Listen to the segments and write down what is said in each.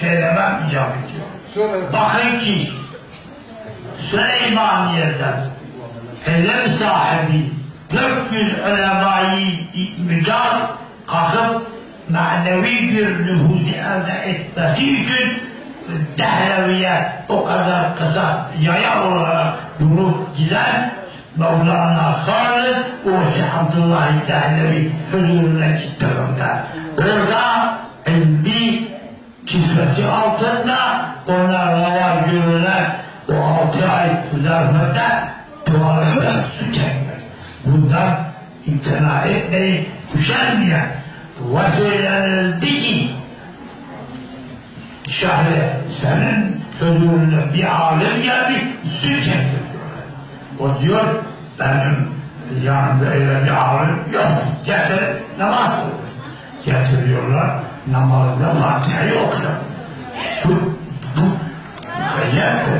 söylemem icap ediyor. Söyle. Bakın ki Süleymaniye'den ilim sahibi 400 ulemayı mücal kalkıp manevi bir nüfuzi elde etmesi için Dehleviye o kadar kısa yaya olarak bunu giden Mevlana Halid Oğuz Abdullah Dehlevi huzuruna gittiğimde orada ilmi kisvesi altında ona rava görülen o altı ay zarfında tuvalete su çekmek. Bundan imtina etmeyin, üşenmeyen ve söylenildi ki şahre senin huzuruna bir alim gelmiş su çekti. O diyor benim yanımda öyle bir alim yok. Getir namaz kılır. Getiriyorlar namazda Fatiha'yı okuyor. Bu, bu hayatı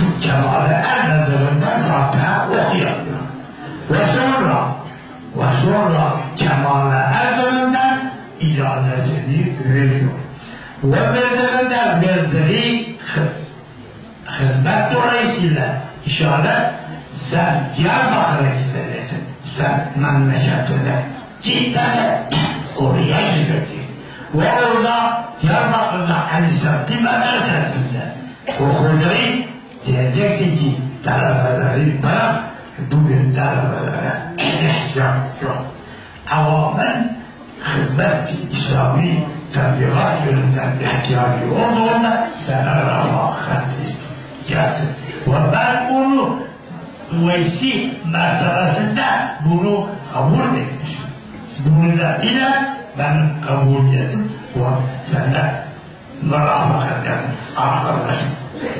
bu kemale ermediğinden Fatiha okuyamıyor. Ve sonra ve sonra kemale ermediğinden iadesini veriyor. Ve verdiğinden verdiği hizmet dolayısıyla işaret sen Diyarbakır'a gideceksin. Sen memleketine git de oraya gideceksin. Ve orada Diyarbakır'da Aleyhisselatü Medresesi'nde okuyacak diyeceksin ki talebeleri bırak bugün talebelere ihtiyaç yok. Avamen hizmet İslami tebliğat yönünden ihtiyacı olduğunda sana rafakat getir. Ve ben onu Üveysi mertebesinde bunu kabul etmişim. Bunu da ile ben kabul sana merafakat ederim arkadaşım.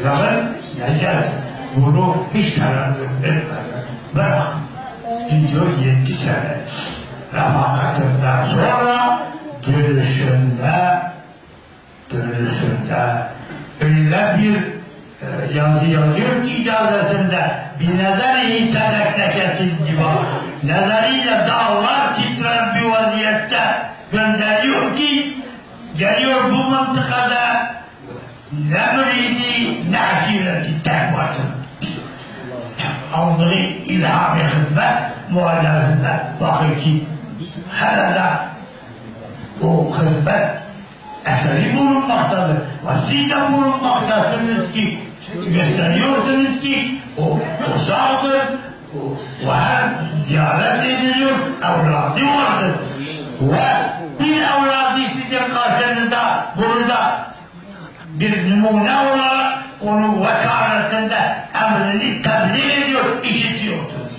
Ve ben geldim. Bunu hiç tereddüt etmedim. Bırak. Gidiyor yedi sene. Refakatından sonra dönüşünde dönüşünde öyle bir e, yazı yazıyor ki icazetinde bir nezari tedekleketil civa nezariyle dağlar titrer bir vaziyette gönderiyor ki geliyor bu mıntıkada ne müridi ne aşireti tek başına aldığı ilham-ı hizmet muallazında bakın ki hala o hizmet eseri bulunmaktadır. Ve siz de bulunmaktasınız ki gösteriyorsunuz ki o, sağdır, o, o her ziyaret ediliyor, evladı vardır. Ve bir evladı sizin karşınızda burada bir numune olarak onu vekaletinde emrini tebliğ ediyor, işitiyorsunuz.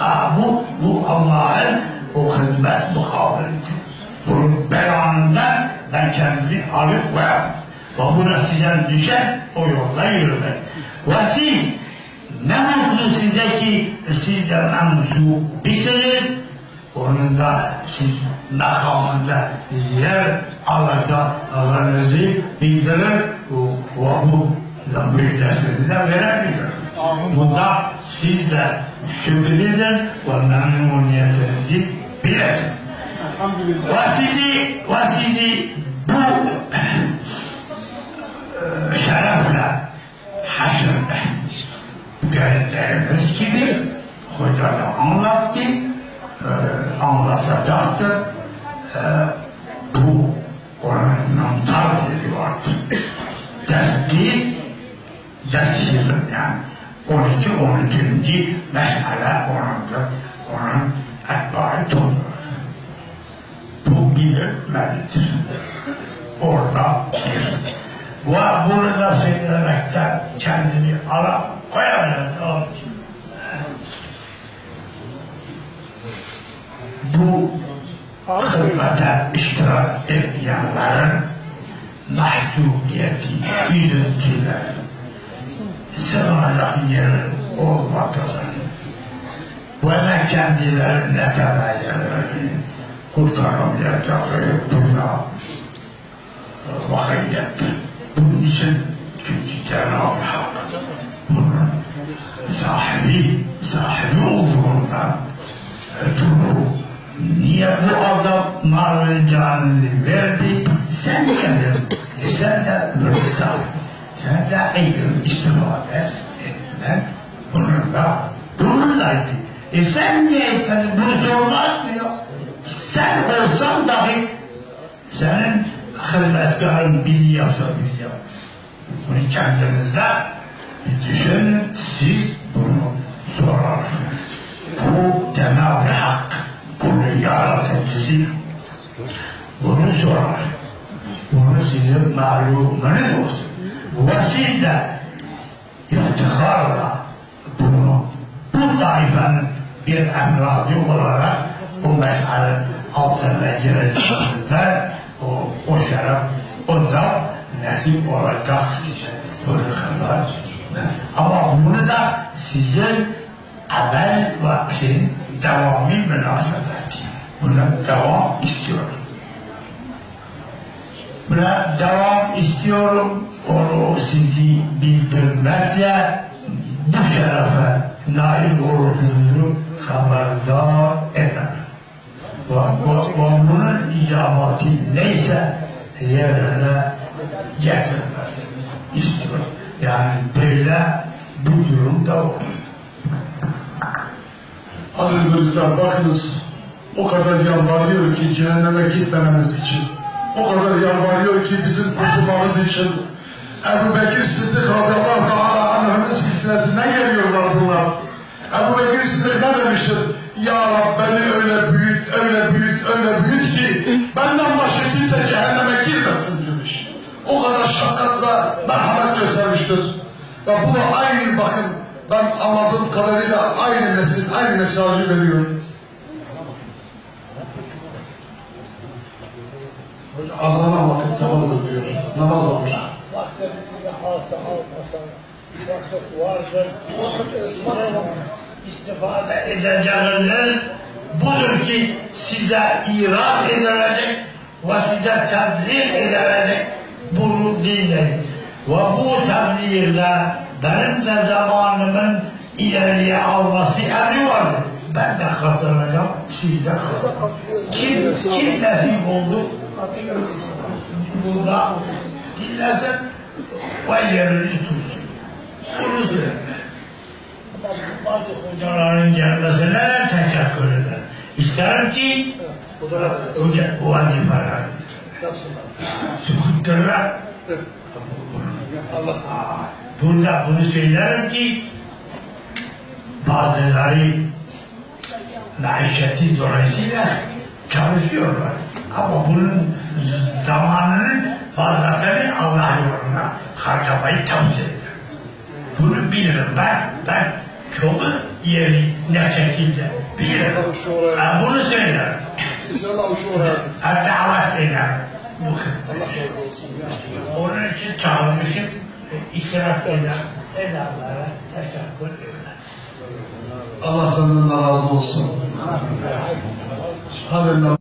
Aa, bu, bu Allah'ın o hizmet mukabeledir. Bunun beyanından ben kendimi alıp koyarım. Ve buna size düşen o yolda yürümek. Ve siz ne mutlu size ki siz de mensubisiniz. Onun da siz makamında yer alacağınızı bildirir. Bu da müjdesini de verebilir. Bunda siz de şükrünüzün ve memnuniyetinizi bilesiniz. Ve sizi, ve sizi bu e, şerefle haşırda göreceğimiz gibi hoca da anlattı, e, anlatacaktır. Yani. 12 13. mesele onundur. Onun etbaı tutur. Bu bilinmelidir. Orada bir. Ve bunu da söylemekten kendini alıp koyamadı. Bu hizmete iştirak etmeyenlerin mahcubiyeti, üzüntüleri, sığınacak yeri olmadığını ve ne kendileri ne temellerini kurtaramayacakları burada vakiyettir. Bunun için çünkü Cenab-ı Hak bunun sahibi, sahibi olduğundan ötürü niye bu adam malın canını verdi? Sen verdin? E sen de rıza, sen de ilim istifade etmen bununla bununlaydı. E sen niye etmedin? Bunu sormaz yok? Sen olsan dahi senin hizmetkarın biri yapsa biri yap. Bunu kendinizde bir düşünün, siz bunu sorarsınız. Bu Cenab-ı Hak, bunu yaratıcısı bunu sorar. Bunu sizin malumunuz olsun. Ve siz de iftiharla bunu bu taifenin bir emradı olarak bu meselenin altına gireceğinizde o, o şeref, o zat nasip olacak size. Böyle kadar. Ama bunu da sizin amel ve şeyin devamı münasebeti. Buna devam istiyorum. Buna devam istiyorum. Onu sizi bildirmekle bu şerefe nail olursunuz haberdar eder. Ve, ve, ve bunun icabeti neyse yerine getirmez istiyorum. Yani böyle bu durumda olur. Aziz müritler bakınız o kadar yalvarıyor ki cehenneme gitmememiz için. O kadar yalvarıyor ki bizim kurtulmamız için. Ebu Bekir Sıddık radıyallahu teala anh'ın silsilesinden geliyorlar bunlar. Ebu Bekir Sıddık ne demiştir? Ya Rab beni öyle büyüt, öyle büyüt, öyle büyüt ki benden başka kimse cehenneme girmesin demiş. O kadar şefkatla merhamet göstermiştir. Ve bu da aynı bakın ben anladığım kadarıyla aynı nesil, aynı mesajı veriyor. Azana vakit tamamdır diyor. Namaz olmuş. Vaktinde alsa almasa vakit vardır. Vakit özgürlüğü istifade budur ki size irad edilecek ve size tebliğ edilecek bunu dinleyin. Ve bu tebliğde benim de zamanımın ileriye alması emri vardır. Ben de katılacağım, siz de katılın. Kim, kim nasip oldu? Burada dinlesin ve yerini tutsun. Söyle. Bazı hocaların gelmesine teşekkür ederim. İsterim ki önce o vazifeler sükutlarla Burada bunu söylerim ki bazıları maişeti dolayısıyla çalışıyorlar. Ama bunun zamanının fazlasını Allah yoluna harcamayı tavsiye. Bunu bilirim ben. Ben çok yeri ne şekilde bilirim. Ben bunu söylerim. Hatta davet ederim bu hizmeti. Onun için çağırmışım. iştirak eder. Edenlere teşekkür ederim. Allah senden razı olsun. Hadi